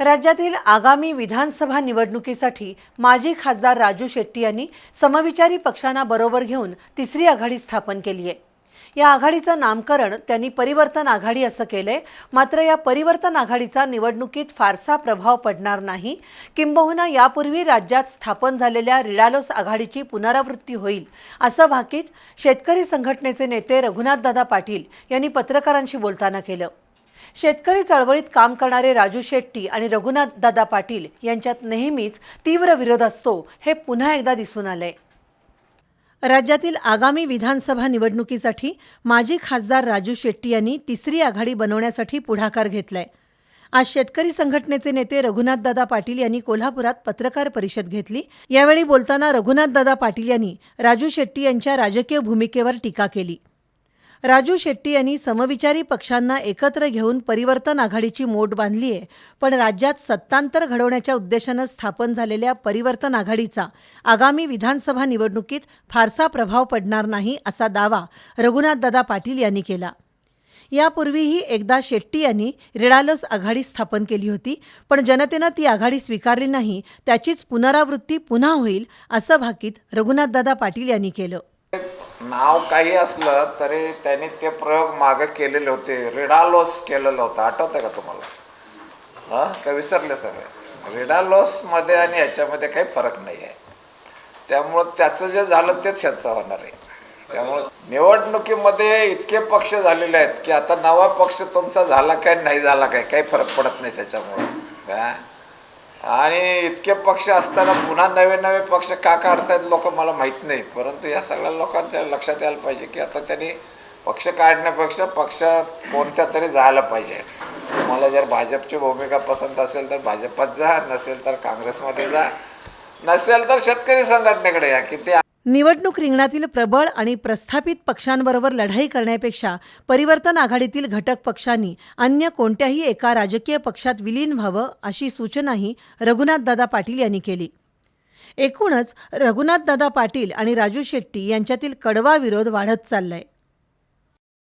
राज्यातील आगामी विधानसभा निवडणुकीसाठी माजी खासदार राजू शेट्टी यांनी समविचारी पक्षांना बरोबर घेऊन तिसरी आघाडी स्थापन केली आहे. या आघाडीचं नामकरण त्यांनी परिवर्तन आघाडी असं केलंय मात्र या परिवर्तन आघाडीचा निवडणुकीत फारसा प्रभाव पडणार नाही. किंबहुना यापूर्वी राज्यात स्थापन झालेल्या रिडालोस आघाडीची पुनरावृत्ती होईल असं भाकीत शेतकरी संघटनेचे नेते रघुनाथदादा पाटील यांनी पत्रकारांशी बोलताना केलं. शेतकरी चळवळीत काम करणारे राजू शेट्टी आणि रघुनाथदादा पाटील यांच्यात नेहमीच तीव्र विरोध असतो हे पुन्हा एकदा दिसून आलंय. राज्यातील आगामी विधानसभा निवडणुकीसाठी माजी खासदार राजू शेट्टी यांनी तिसरी आघाडी बनवण्यासाठी पुढाकार घेतलाय. आज शेतकरी संघटनेचे नेते रघुनाथदादा पाटील यांनी कोल्हापुरात पत्रकार परिषद घेतली. यावेळी बोलताना रघुनाथदादा पाटील यांनी राजू शेट्टी यांच्या राजकीय भूमिकेवर टीका केली. राजू शेट्टी यांनी समविचारी पक्षांना एकत्र घेऊन परिवर्तन आघाडीची मोट बांधली आहे. पण राज्यात सत्तांतर घडवण्याच्या उद्देशानं स्थापन झालेल्या परिवर्तन आघाडीचा आगामी विधानसभा निवडणुकीत फारसा प्रभाव पडणार नाही असा दावा रघुनाथदादा पाटील यांनी केला. यापूर्वीही एकदा शेट्टी यांनी रिडालस आघाडी स्थापन केली होती पण जनतेनं ती आघाडी स्वीकारली नाही त्याचीच पुनरावृत्ती पुन्हा होईल असं भाकीत रघुनाथदादा पाटील यांनी केलं. नाव काही असलं तरी त्यांनी ते प्रयोग मागे केलेले होते. रिडालोस केलेलं होतं. आठवतं का तुम्हाला? हां? का विसरले सगळे? रिडालोसमध्ये आणि ह्याच्यामध्ये काही फरक नाही आहे त्यामुळं त्याचं जे झालं तेच ह्याचं होणार आहे. त्यामुळं निवडणुकीमध्ये इतके पक्ष झालेले आहेत की आता नवा पक्ष तुमचा झाला काय नाही झाला काय काही फरक पडत नाही त्याच्यामुळं. काय आणि इतके पक्ष असताना पुन्हा नवे नवे पक्ष का काढतायत लोक मला माहीत नाही. परंतु या सगळ्या लोकांच्या लक्षात यायला पाहिजे की आता त्यांनी पक्ष काढण्यापेक्षा पक्ष कोणत्या तरी जायला पाहिजे. तुम्हाला जर भाजपची भूमिका पसंत असेल तर भाजपात जा नसेल तर काँग्रेसमध्ये जा नसेल तर शेतकरी संघटनेकडे या की ते निवडणूक रिंगणातील प्रबळ आणि प्रस्थापित पक्षांबरोबर लढाई करण्यापेक्षा परिवर्तन आघाडीतील घटक पक्षांनी अन्य कोणत्याही एका राजकीय पक्षात विलीन व्हावं अशी सूचनाही रघुनाथदादा पाटील यांनी केली. एकूणच रघुनाथदादा पाटील आणि राजू शेट्टी यांच्यातील कडवा विरोध वाढत चाललाय.